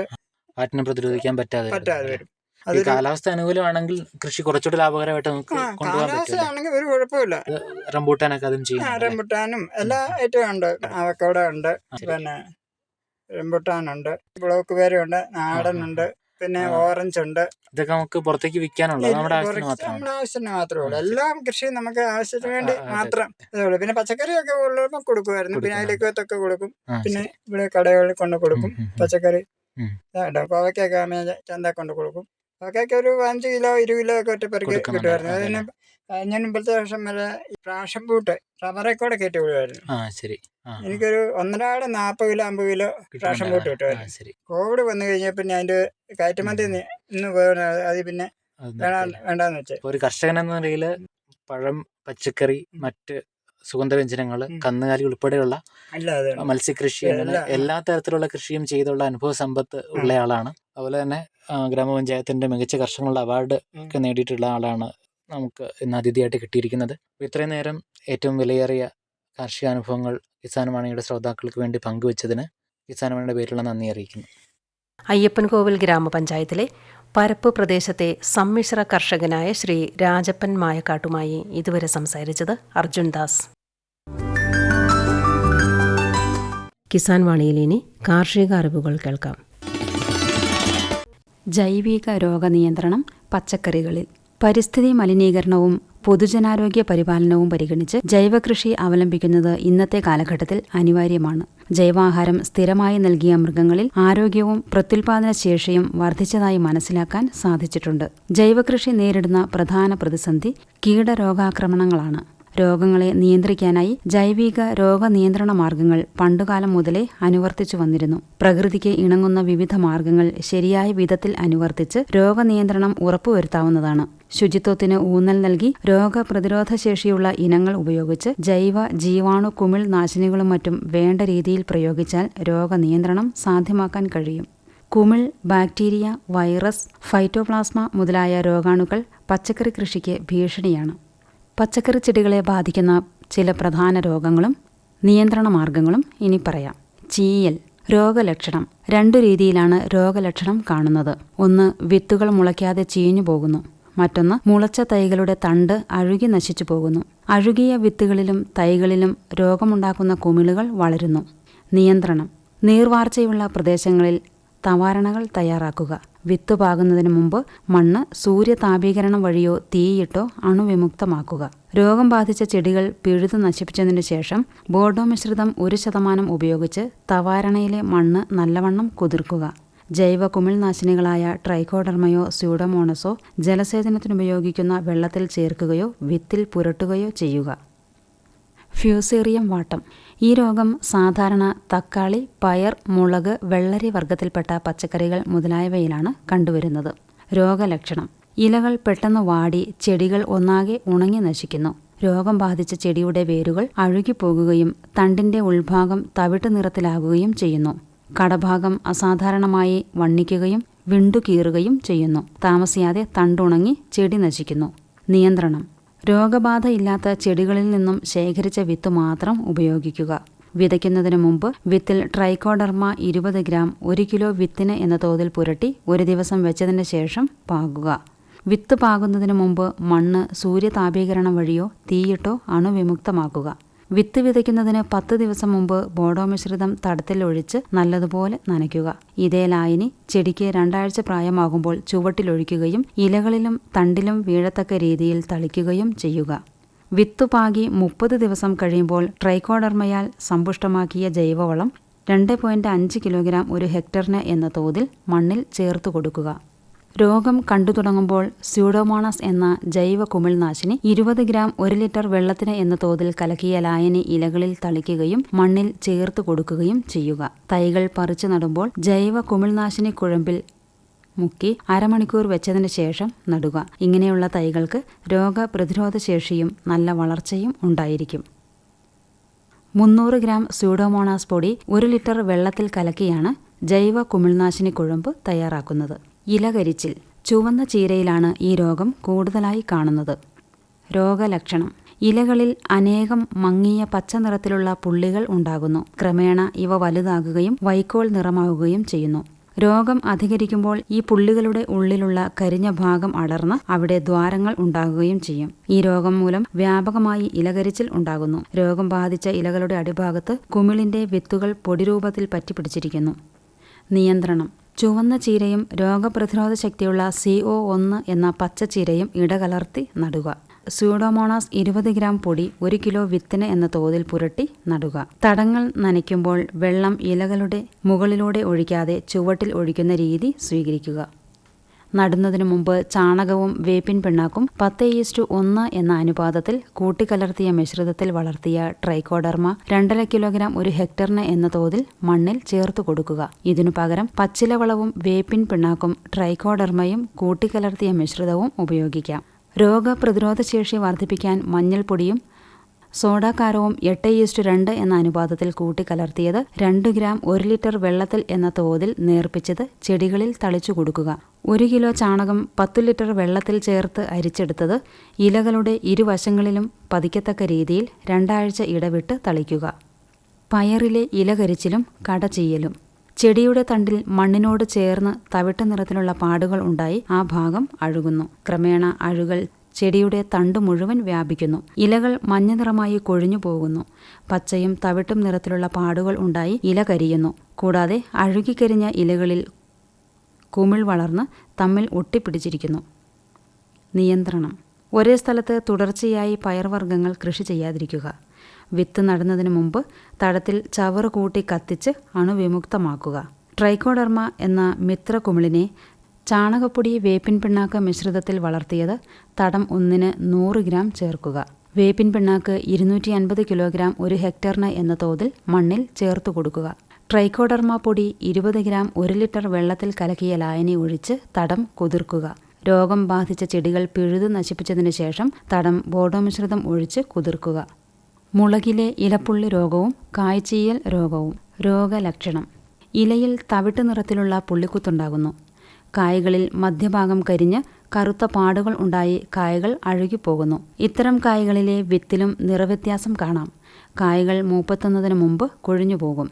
കാറ്റിനെ പ്രതിരോധിക്കാൻ പറ്റാതെ പറ്റാതെ വരും. അത് കാലാവസ്ഥ അനുകൂലമാണെങ്കിൽ കൃഷി കുറച്ചുകൂടി ലാഭകരമായിട്ട് നമുക്ക് കാലാവസ്ഥ ആണെങ്കിൽ ഒരു കുഴപ്പമില്ല റംബൂട്ടാനൊക്കെ അതും ചെയ്യും റംബൂട്ടാനും റംബുട്ടാനും എല്ലാ ഐറ്റവും ഉണ്ട്. അവക്കോട ഉണ്ട്. പിന്നെ റംബുട്ടാനുണ്ട് ബ്ലോക്ക് പേരുണ്ട് നാടനുണ്ട് പിന്നെ ഓറഞ്ച് ഉണ്ട് ഇതൊക്കെ നമുക്ക് പുറത്തേക്ക് വിൽക്കാനുള്ള. നമ്മുടെ ആവശ്യത്തിന് മാത്രമാണ്. നമ്മുടെ ആവശ്യത്തിന് മാത്രമേ ഉള്ളൂ. എല്ലാം കൃഷി നമുക്ക് ആവശ്യത്തിന് വേണ്ടി മാത്രം ഇതേ ഉള്ളൂ. പിന്നെ പച്ചക്കറിയൊക്കെ ഉള്ളപ്പോൾ കൊടുക്കുമായിരുന്നു. പിന്നെ. അതിലേക്കത്തൊക്കെ കൊടുക്കും. പിന്നെ ഇവിടെ കടകളിൽ കൊണ്ട് കൊടുക്കും. പച്ചക്കറി. കോവയ്ക്കൊക്കെ ചന്ത കൊണ്ട് കൊടുക്കും. കോവയ്ക്കൊക്കെ ഒരു അഞ്ച് കിലോ ഇരുപത് കിലോ ഒക്കെ ഒറ്റ കൊടുക്കുന്നുണ്ട്. കിട്ടുമായിരുന്നു. അതിന് കഴിഞ്ഞ മുമ്പത്തെ വർഷം വരെ പ്രാഷൻ പൂട്ട്. റബ്ബറെ കൂടെ കയറ്റി വിടുമായിരുന്നു. എനിക്കൊരു ഒന്നരാടെ നാൽപ്പത് കിലോ അമ്പത് കിലോ പ്രാഷൻ പൂട്ട് ആ, കിട്ടുമായിരുന്നു. കോവിഡ് വന്നു കഴിഞ്ഞാൽ പിന്നെ അതിന്റെ കയറ്റുമതി ഇന്ന് അത് പിന്നെ വേണ്ടാന്ന് വെച്ചാൽ ഒരു കർഷകൻ എന്ന നിലയിൽ പഴം പച്ചക്കറി മറ്റ് സുഗന്ധവ്യഞ്ജനങ്ങൾ. കന്നുകാലി ഉൾപ്പെടെയുള്ള മത്സ്യകൃഷി അങ്ങനെ എല്ലാ തരത്തിലുള്ള കൃഷിയും ചെയ്തുള്ള അനുഭവ സമ്പത്ത് ഉള്ളയാളാണ്. അതുപോലെ തന്നെ ഗ്രാമപഞ്ചായത്തിന്റെ ഗ്രാമപഞ്ചായത്തിന്റെ മികച്ച കർഷകനുള്ള അവാർഡ്. ഒക്കെ നേടിയിട്ടുള്ള ആളാണ് നമുക്ക് ഇന്ന് അതിഥിയായിട്ട് കിട്ടിയിരിക്കുന്നത്. അപ്പോൾ ഇത്രയും നേരം ഏറ്റവും വിലയേറിയ കാർഷിക അനുഭവങ്ങൾ കിസാനവാണിയുടെ ശ്രോതാക്കൾക്ക് വേണ്ടി പങ്കുവച്ചതിന് കിസാനവാണിയുടെ പേരിലുള്ള നന്ദി അറിയിക്കുന്നു. അയ്യപ്പൻകോവിൽ ഗ്രാമപഞ്ചായത്തിലെ പരപ്പ് പ്രദേശത്തെ സമ്മിശ്ര കർഷകനായ ശ്രീ രാജപ്പൻ മായക്കാട്ടുമായി ഇതുവരെ സംസാരിച്ചത് അർജുൻ ദാസ്. കിസാൻ വാണിയിൽ ഇനി കാർഷിക അറിവുകൾ കേൾക്കാം. ജൈവിക രോഗനിയന്ത്രണം പച്ചക്കറികളിൽ. പരിസ്ഥിതി മലിനീകരണവും പൊതുജനാരോഗ്യ പരിപാലനവും പരിഗണിച്ച് ജൈവകൃഷി അവലംബിക്കുന്നത് ഇന്നത്തെ കാലഘട്ടത്തിൽ അനിവാര്യമാണ്. ജൈവാഹാരം സ്ഥിരമായി നൽകിയ മൃഗങ്ങളിൽ ആരോഗ്യവും പ്രത്യുൽപാദന ശേഷിയും വർദ്ധിച്ചതായി മനസ്സിലാക്കാൻ സാധിച്ചിട്ടുണ്ട്. ജൈവകൃഷി നേരിടുന്ന പ്രധാന പ്രതിസന്ധി കീടരോഗാക്രമണങ്ങളാണ്. രോഗങ്ങളെ നിയന്ത്രിക്കാനായി ജൈവിക രോഗനിയന്ത്രണ മാർഗങ്ങൾ പണ്ടുകാലം മുതലേ അനുവർത്തിച്ചു വന്നിരുന്നു. പ്രകൃതിക്ക് ഇണങ്ങുന്ന വിവിധ മാർഗങ്ങൾ ശരിയായ വിധത്തിൽ അനുവർത്തിച്ച് രോഗനിയന്ത്രണം ഉറപ്പുവരുത്താവുന്നതാണ്. ശുചിത്വത്തിന് ഊന്നൽ നൽകി രോഗപ്രതിരോധ ശേഷിയുള്ള ഇനങ്ങൾ ഉപയോഗിച്ച് ജൈവ ജീവാണു കുമിൾ നാശിനികളും മറ്റും വേണ്ട രീതിയിൽ പ്രയോഗിച്ചാൽ രോഗനിയന്ത്രണം സാധ്യമാക്കാൻ കഴിയും. കുമിൾ ബാക്ടീരിയ വൈറസ് ഫൈറ്റോപ്ലാസ്മ മുതലായ രോഗാണുക്കൾ പച്ചക്കറി കൃഷിക്ക് ഭീഷണിയാണ്. പച്ചക്കറി ചെടികളെ ബാധിക്കുന്ന ചില പ്രധാന രോഗങ്ങളും നിയന്ത്രണ മാർഗങ്ങളും ഇനി പറയാം. ചീയൽ രോഗലക്ഷണം രണ്ടു രീതിയിലാണ് രോഗലക്ഷണം കാണുന്നത്. ഒന്ന് വിത്തുകൾ മുളയ്ക്കാതെ ചീഞ്ഞു പോകുന്നു. മറ്റൊന്ന് മുളച്ച തൈകളുടെ തണ്ട് അഴുകി നശിച്ചു പോകുന്നു. അഴുകിയ വിത്തുകളിലും തൈകളിലും രോഗമുണ്ടാക്കുന്ന കുമിളുകൾ വളരുന്നു. നിയന്ത്രണം നീർവാർച്ചയുള്ള പ്രദേശങ്ങളിൽ തവാരണകൾ തയ്യാറാക്കുക. വിത്ത് പാകുന്നതിന് മുമ്പ് മണ്ണ് സൂര്യതാപീകരണം വഴിയോ തീയിട്ടോ അണുവിമുക്തമാക്കുക. രോഗം ബാധിച്ച ചെടികൾ പിഴുതു നശിപ്പിച്ചതിന് ശേഷം ബോർഡോ മിശ്രിതം ഒരു ശതമാനം ഉപയോഗിച്ച് തവാരണയിലെ മണ്ണ് നല്ലവണ്ണം കുതിർക്കുക. ജൈവ കുമിൾനാശിനികളായ ട്രൈക്കോഡർമയോ സ്യൂഡമോണസോ ജലസേചനത്തിനുപയോഗിക്കുന്ന വെള്ളത്തിൽ ചേർക്കുകയോ വിത്തിൽ പുരട്ടുകയോ ചെയ്യുക. ഫ്യൂസേറിയം വാട്ടം. ഈ രോഗം സാധാരണ തക്കാളി പയർ മുളക് വെള്ളരി വർഗത്തിൽപ്പെട്ട പച്ചക്കറികൾ മുതലായവയിലാണ് കണ്ടുവരുന്നത്. രോഗലക്ഷണം. ഇലകൾ പെട്ടെന്ന് വാടി ചെടികൾ ഒന്നാകെ ഉണങ്ങി നശിക്കുന്നു. രോഗം ബാധിച്ച ചെടിയുടെ വേരുകൾ അഴുകിപ്പോകുകയും തണ്ടിന്റെ ഉൾഭാഗം തവിട്ട് നിറത്തിലാകുകയും ചെയ്യുന്നു. കടഭാഗം അസാധാരണമായി വണ്ണിക്കുകയും വിണ്ടുകീറുകയും ചെയ്യുന്നു. താമസിയാതെ തണ്ടുണങ്ങി ചെടി നശിക്കുന്നു. നിയന്ത്രണം. രോഗബാധയില്ലാത്ത ചെടികളിൽ നിന്നും ശേഖരിച്ച വിത്ത് മാത്രം ഉപയോഗിക്കുക. വിതയ്ക്കുന്നതിന് മുമ്പ് വിത്തിൽ ട്രൈക്കോഡർമ ഇരുപത് ഗ്രാം ഒരു കിലോ വിത്തിന് എന്ന തോതിൽ പുരട്ടി ഒരു ദിവസം വെച്ചതിന് ശേഷം പാകുക. വിത്ത് പാകുന്നതിന് മുമ്പ് മണ്ണ് സൂര്യതാപീകരണം വഴിയോ തീയിട്ടോ അണുവിമുക്തമാക്കുക. വിത്ത് വിതയ്ക്കുന്നതിന് പത്ത് ദിവസം മുമ്പ് ബോഡോ മിശ്രിതം തടത്തിൽ ഒഴിച്ച് നല്ലതുപോലെ നനയ്ക്കുക. ഇതേ ലായനി ചെടിക്ക് രണ്ടാഴ്ച പ്രായമാകുമ്പോൾ ചുവട്ടിലൊഴിക്കുകയും ഇലകളിലും തണ്ടിലും വീഴത്തക്ക രീതിയിൽ തളിക്കുകയും ചെയ്യുക. വിത്തുപാകി മുപ്പത് ദിവസം കഴിയുമ്പോൾ ട്രൈക്കോഡർമയാൽ സമ്പുഷ്ടമാക്കിയ ജൈവവളം രണ്ട് പോയിന്റ് അഞ്ച് കിലോഗ്രാം ഒരു ഹെക്ടറിന് എന്ന തോതിൽ മണ്ണിൽ ചേർത്ത് കൊടുക്കുക. രോഗം കണ്ടു തുടങ്ങുമ്പോൾ സ്യൂഡോമോണസ് എന്ന ജൈവ കുമിൾനാശിനി ഇരുപത് ഗ്രാം ഒരു ലിറ്റർ വെള്ളത്തിന് എന്ന തോതിൽ കലക്കിയ ലായനി ഇലകളിൽ തളിക്കുകയും മണ്ണിൽ ചേർത്ത് കൊടുക്കുകയും ചെയ്യുക. തൈകൾ പറിച്ചു നടുമ്പോൾ ജൈവ കുമിൾനാശിനി കുഴമ്പിൽ മുക്കി അരമണിക്കൂർ വെച്ചതിന് ശേഷം നടുക. ഇങ്ങനെയുള്ള തൈകൾക്ക് രോഗപ്രതിരോധ ശേഷിയും നല്ല വളർച്ചയും ഉണ്ടായിരിക്കും. മുന്നൂറ് ഗ്രാം സ്യൂഡോമോണാസ് പൊടി ഒരു ലിറ്റർ വെള്ളത്തിൽ കലക്കിയാണ് ജൈവ കുമിൾനാശിനി കുഴമ്പ് തയ്യാറാക്കുന്നത്. ഇലകരിച്ചിൽ ചുവന്ന ചീരയിലാണ് ഈ രോഗം കൂടുതലായി കാണുന്നത്. രോഗലക്ഷണം. ഇലകളിൽ അനേകം മങ്ങിയ പച്ച നിറത്തിലുള്ള പുള്ളികൾ ഉണ്ടാകുന്നു. ക്രമേണ ഇവ വലുതാകുകയും വൈക്കോൽ നിറമാവുകയും ചെയ്യുന്നു. രോഗം അധികരിക്കുമ്പോൾ ഈ പുള്ളികളുടെ ഉള്ളിലുള്ള കരിഞ്ഞ ഭാഗം അടർന്ന് അവിടെ ദ്വാരങ്ങൾ ഉണ്ടാകുകയും ചെയ്യും. ഈ രോഗം മൂലം വ്യാപകമായി ഇലകരിച്ചിൽ ഉണ്ടാകുന്നു. രോഗം ബാധിച്ച ഇലകളുടെ അടിഭാഗത്ത് കുമിളിന്റെ വിത്തുകൾ പൊടിരൂപത്തിൽ പറ്റിപ്പിടിച്ചിരിക്കുന്നു. നിയന്ത്രണം. ചുവന്ന ചീരയും രോഗപ്രതിരോധ ശക്തിയുള്ള സി ഒ ഒന്ന് എന്ന പച്ച ചീരയും ഇടകലർത്തി നടുക. സ്യൂഡോമോണാസ് ഇരുപത് ഗ്രാം പൊടി ഒരു കിലോ വിത്തിന് എന്ന തോതിൽ പുരട്ടി നടുക. തടങ്ങൾ നനയ്ക്കുമ്പോൾ വെള്ളം ഇലകളുടെ മുകളിലൂടെ ഒഴിക്കാതെ ചുവട്ടിൽ ഒഴിക്കുന്ന രീതി സ്വീകരിക്കുക. നടുന്നതിനു മുമ്പ് ചാണകവും വേപ്പിൻ പിണ്ണാക്കും പത്ത് ഈസ്റ്റു ഒന്ന് എന്ന അനുപാതത്തിൽ കൂട്ടിക്കലർത്തിയ മിശ്രിതത്തിൽ വളർത്തിയ ട്രൈക്കോഡർമ രണ്ടര കിലോഗ്രാം ഒരു ഹെക്ടറിന് എന്ന തോതിൽ മണ്ണിൽ ചേർത്തു കൊടുക്കുക. ഇതിനു പകരം പച്ചിലവളവും വേപ്പിൻ പിണ്ണാക്കും ട്രൈക്കോഡർമയും കൂട്ടിക്കലർത്തിയ മിശ്രിതവും ഉപയോഗിക്കാം. രോഗപ്രതിരോധശേഷി വർദ്ധിപ്പിക്കാൻ മഞ്ഞൾപ്പൊടിയും സോഡാക്കാരവും എട്ട് ഈസ്റ്റ് രണ്ട് എന്ന അനുപാതത്തിൽ കൂട്ടിക്കലർത്തിയത് രണ്ട് ഗ്രാം ഒരു ലിറ്റർ വെള്ളത്തിൽ എന്ന തോതിൽ നേർപ്പിച്ചത് ചെടികളിൽ തളിച്ചു കൊടുക്കുക. ഒരു കിലോ ചാണകം പത്തു ലിറ്റർ വെള്ളത്തിൽ ചേർത്ത് അരിച്ചെടുത്തത് ഇലകളുടെ ഇരുവശങ്ങളിലും പതിക്കത്തക്ക രീതിയിൽ രണ്ടാഴ്ച ഇടവിട്ട് തളിക്കുക. പയറിലെ ഇലകരിച്ചിലും കടചെയ്യലും ചെടിയുടെ തണ്ടിൽ മണ്ണിനോട് ചേർന്ന് തവിട്ട് നിറത്തിലുള്ള പാടുകൾ ഉണ്ടായി ആ ഭാഗം അഴുകുന്നു. ക്രമേണ അഴുകൽ ചെടിയുടെ തണ്ട് മുഴുവൻ വ്യാപിക്കുന്നു. ഇലകൾ മഞ്ഞ നിറമായി കൊഴിഞ്ഞു പോകുന്നു. പച്ചയും തവിട്ടും നിറത്തിലുള്ള പാടുകൾ ഉണ്ടായി ഇല കരിയുന്നു. കൂടാതെ അഴുകിക്കരിഞ്ഞ ഇലകളിൽ കുമിൾ വളർന്ന് തമ്മിൽ ഒട്ടിപ്പിടിച്ചിരിക്കുന്നു. നിയന്ത്രണം. ഒരേ സ്ഥലത്ത് തുടർച്ചയായി പയർവർഗങ്ങൾ കൃഷി ചെയ്യാതിരിക്കുക. വിത്ത് നടുന്നതിന് മുമ്പ് തടത്തിൽ ചവറ് കൂട്ടി കത്തിച്ച് അണുവിമുക്തമാക്കുക. ട്രൈക്കോഡർമ എന്ന മിത്ര കുമിളിനെ ചാണകപ്പൊടി വേപ്പിൻ പിണ്ണാക്ക് മിശ്രിതത്തിൽ വളർത്തിയത് തടം ഒന്നിന് നൂറ് ഗ്രാം ചേർക്കുക. വേപ്പിൻ പിണ്ണാക്ക് ഇരുന്നൂറ്റി അൻപത് കിലോഗ്രാം ഒരു ഹെക്ടറിന് എന്ന തോതിൽ മണ്ണിൽ ചേർത്ത് കൊടുക്കുക. ട്രൈക്കോഡർമ പൊടി ഇരുപത് ഗ്രാം ഒരു ലിറ്റർ വെള്ളത്തിൽ കലക്കിയ ലായനി ഒഴിച്ച് തടം കുതിർക്കുക. രോഗം ബാധിച്ച ചെടികൾ പിഴുതു നശിപ്പിച്ചതിനു ശേഷം തടം ബോഡോ മിശ്രിതം ഒഴിച്ച് കുതിർക്കുക. മുളകിലെ ഇലപ്പുള്ളി രോഗവും കായ്ചീയൽ രോഗവും. രോഗലക്ഷണം. ഇലയിൽ തവിട്ട് നിറത്തിലുള്ള പുള്ളിക്കുത്തുണ്ടാകുന്നു. കായകളിൽ മധ്യഭാഗം കരിഞ്ഞ് കറുത്ത പാടുകൾ ഉണ്ടായി കായകൾ അഴുകിപ്പോകുന്നു. ഇത്തരം കായകളിലെ വിത്തിലും നിറവ്യത്യാസം കാണാം. കായകൾ മൂപ്പത്തുന്നതിന് മുമ്പ് കൊഴിഞ്ഞു പോകും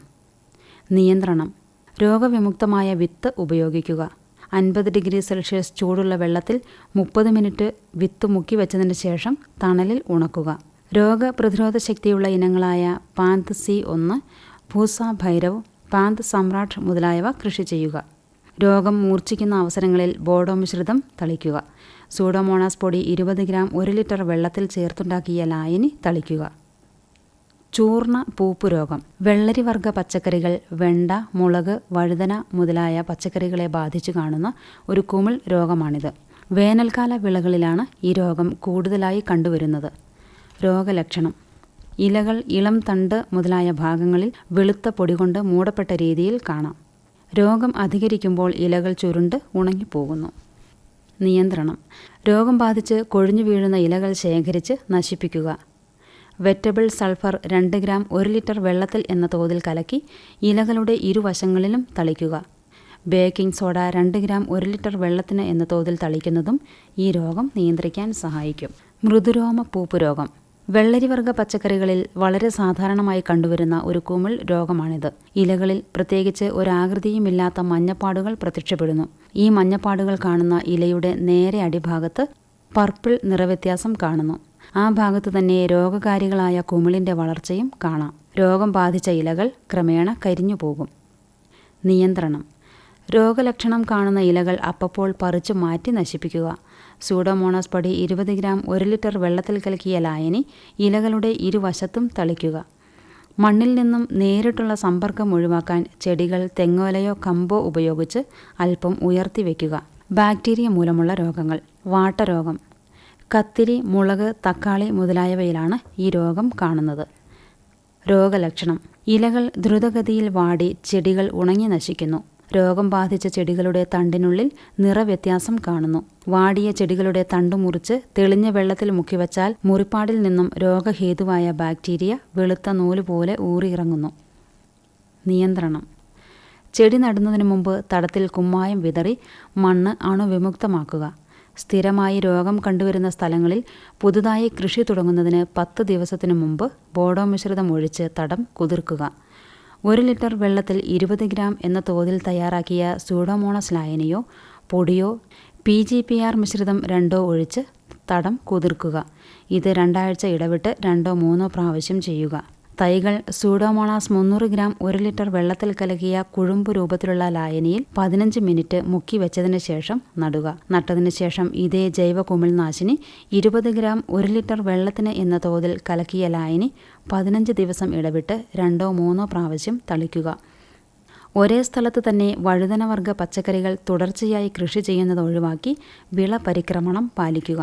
നിയന്ത്രണം. രോഗവിമുക്തമായ വിത്ത് ഉപയോഗിക്കുക. അൻപത് ഡിഗ്രി സെൽഷ്യസ് ചൂടുള്ള വെള്ളത്തിൽ മുപ്പത് മിനിറ്റ് വിത്ത് മുക്കി വെച്ചതിന് ശേഷം തണലിൽ ഉണക്കുക. രോഗപ്രതിരോധ ശക്തിയുള്ള ഇനങ്ങളായ പാന്ത് സി ഒന്ന് ഭൂസ ഭൈരവ് പാന്ത് സമ്രാട്ട് മുതലായവ കൃഷി ചെയ്യുക. രോഗം മൂർച്ഛിക്കുന്ന അവസരങ്ങളിൽ ബോഡോ മിശ്രിതം തളിക്കുക. സൂഡോമോണാസ് പൊടി ഇരുപത് ഗ്രാം ഒരു ലിറ്റർ വെള്ളത്തിൽ ചേർത്തുണ്ടാക്കിയ ലായനി തളിക്കുക. ചൂർണ പൂപ്പ് രോഗം. വെള്ളരി വർഗ പച്ചക്കറികൾ വെണ്ട മുളക് വഴുതന മുതലായ പച്ചക്കറികളെ ബാധിച്ചു കാണുന്ന ഒരു കുമിൾ രോഗമാണിത്. വേനൽക്കാല വിളകളിലാണ് ഈ രോഗം കൂടുതലായി കണ്ടുവരുന്നത്. രോഗലക്ഷണം. ഇലകൾ ഇളം തണ്ട് മുതലായ ഭാഗങ്ങളിൽ വെളുത്ത പൊടി കൊണ്ട് മൂടപ്പെട്ട രീതിയിൽ കാണാം. രോഗം അധികരിക്കുമ്പോൾ ഇലകൾ ചുരുണ്ട് ഉണങ്ങിപ്പോകുന്നു. നിയന്ത്രണം. രോഗം ബാധിച്ച് കൊഴിഞ്ഞു വീഴുന്ന ഇലകൾ ശേഖരിച്ച് നശിപ്പിക്കുക. വെറ്റബിൾ സൾഫർ രണ്ട് ഗ്രാം ഒരു ലിറ്റർ വെള്ളത്തിൽ എന്ന തോതിൽ കലക്കി ഇലകളുടെ ഇരുവശങ്ങളിലും തളിക്കുക. ബേക്കിംഗ് സോഡ രണ്ട് ഗ്രാം ഒരു ലിറ്റർ വെള്ളത്തിന് എന്ന തോതിൽ തളിക്കുന്നതും ഈ രോഗം നിയന്ത്രിക്കാൻ സഹായിക്കും. മൃദുരോമ പൂപ്പ് രോഗം വെള്ളരിവർഗ പച്ചക്കറികളിൽ വളരെ സാധാരണമായി കണ്ടുവരുന്ന ഒരു കുമിൾ രോഗമാണിത്. ഇലകളിൽ പ്രത്യേകിച്ച് ഒരാകൃതിയുമില്ലാത്ത മഞ്ഞപ്പാടുകൾ പ്രത്യക്ഷപ്പെടുന്നു. ഈ മഞ്ഞപ്പാടുകൾ കാണുന്ന ഇലയുടെ നേരെ അടിഭാഗത്ത് പർപ്പിൾ നിറവ്യത്യാസം കാണുന്നു. ആ ഭാഗത്ത് തന്നെ രോഗകാരികളായ കുമിളിന്റെ വളർച്ചയും കാണാം. രോഗം ബാധിച്ച ഇലകൾ ക്രമേണ കരിഞ്ഞു പോകും നിയന്ത്രണം. രോഗലക്ഷണം കാണുന്ന ഇലകൾ അപ്പപ്പോൾ പറിച്ചു മാറ്റി നശിപ്പിക്കുക. സൂഡോമോണാസ് പൊടി ഇരുപത് ഗ്രാം ഒരു ലിറ്റർ വെള്ളത്തിൽ കലക്കിയ ലായനി ഇലകളുടെ ഇരുവശത്തും തളിക്കുക. മണ്ണിൽ നിന്നും നേരിട്ടുള്ള സമ്പർക്കം ഒഴിവാക്കാൻ ചെടികൾ തെങ്ങോലയോ കമ്പോ ഉപയോഗിച്ച് അല്പം ഉയർത്തി വയ്ക്കുക ബാക്ടീരിയ മൂലമുള്ള രോഗങ്ങൾ. വാട്ടരോഗം. കത്തിരി മുളക് തക്കാളി മുതലായവയിലാണ് ഈ രോഗം കാണുന്നത്. രോഗലക്ഷണം. ഇലകൾ ദ്രുതഗതിയിൽ വാടി ചെടികൾ ഉണങ്ങി നശിക്കുന്നു. രോഗം ബാധിച്ച ചെടികളുടെ തണ്ടിനുള്ളിൽ നിറവ്യത്യാസം കാണുന്നു. വാടിയ ചെടികളുടെ തണ്ടു മുറിച്ച് തെളിഞ്ഞ വെള്ളത്തിൽ മുക്കിവച്ചാൽ മുറിപ്പാടിൽ നിന്നും രോഗഹേതുവായ ബാക്ടീരിയ വെളുത്ത നൂൽ പോലെ ഊറിയിറങ്ങുന്നു. നിയന്ത്രണം. ചെടി നടുന്നതിന് മുമ്പ് തടത്തിൽ കുമ്മായം വിതറി മണ്ണ് അണുവിമുക്തമാക്കുക. സ്ഥിരമായി രോഗം കണ്ടുവരുന്ന സ്ഥലങ്ങളിൽ പുതുതായി കൃഷി തുടങ്ങുന്നതിന് പത്ത് ദിവസത്തിനു മുമ്പ് ബോഡോ മിശ്രിതം ഒഴിച്ച് തടം കുതിർക്കുക. ഒരു ലിറ്റർ വെള്ളത്തിൽ ഇരുപത് ഗ്രാം എന്ന തോതിൽ തയ്യാറാക്കിയ സൂഡോമോണസ് ലായനിയോ പൊടിയോ പി ജി പി ആർ മിശ്രിതം രണ്ടോ ഒഴിച്ച് തടം കുതിർക്കുക. ഇത് രണ്ടാഴ്ച ഇടവിട്ട് രണ്ടോ മൂന്നോ പ്രാവശ്യം ചെയ്യുക. തൈകൾ സൂഡോമോണാസ് മുന്നൂറ് ഗ്രാം ഒരു ലിറ്റർ വെള്ളത്തിൽ കലകിയ കുഴുമ്പ് രൂപത്തിലുള്ള ലായനിയിൽ പതിനഞ്ച് മിനിറ്റ് മുക്കി വെച്ചതിന് ശേഷം നടുക. നട്ടതിന് ശേഷം ഇതേ ജൈവ കുമിൾനാശിനി ഇരുപത് ഗ്രാം ഒരു ലിറ്റർ വെള്ളത്തിന് എന്ന തോതിൽ കലക്കിയ ലായനി പതിനഞ്ച് ദിവസം ഇടവിട്ട് രണ്ടോ മൂന്നോ പ്രാവശ്യം തളിക്കുക. ഒരേ സ്ഥലത്ത് തന്നെ വഴുതനവർഗ പച്ചക്കറികൾ തുടർച്ചയായി കൃഷി ചെയ്യുന്നത് ഒഴിവാക്കി വിള പരിക്രമണം പാലിക്കുക.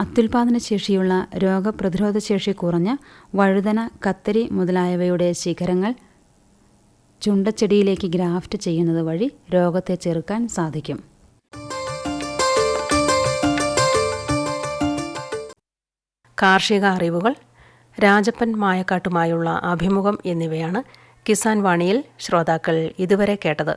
അത്യുൽപാദന ശേഷിയുള്ള രോഗപ്രതിരോധ ശേഷി കുറഞ്ഞ വഴുതന കത്തരി മുതലായവയുടെ ശിഖരങ്ങൾ ചുണ്ടച്ചെടിയിലേക്ക് ഗ്രാഫ്റ്റ് ചെയ്യുന്നത് വഴി രോഗത്തെ ചെറുക്കാൻ സാധിക്കും. കാർഷിക അറിവുകൾ രാജപ്പൻ മായക്കാട്ടുമായുള്ള അഭിമുഖം എന്നിവയാണ് കിസാൻ വാണിയിൽ ശ്രോതാക്കൾ ഇതുവരെ കേട്ടത്.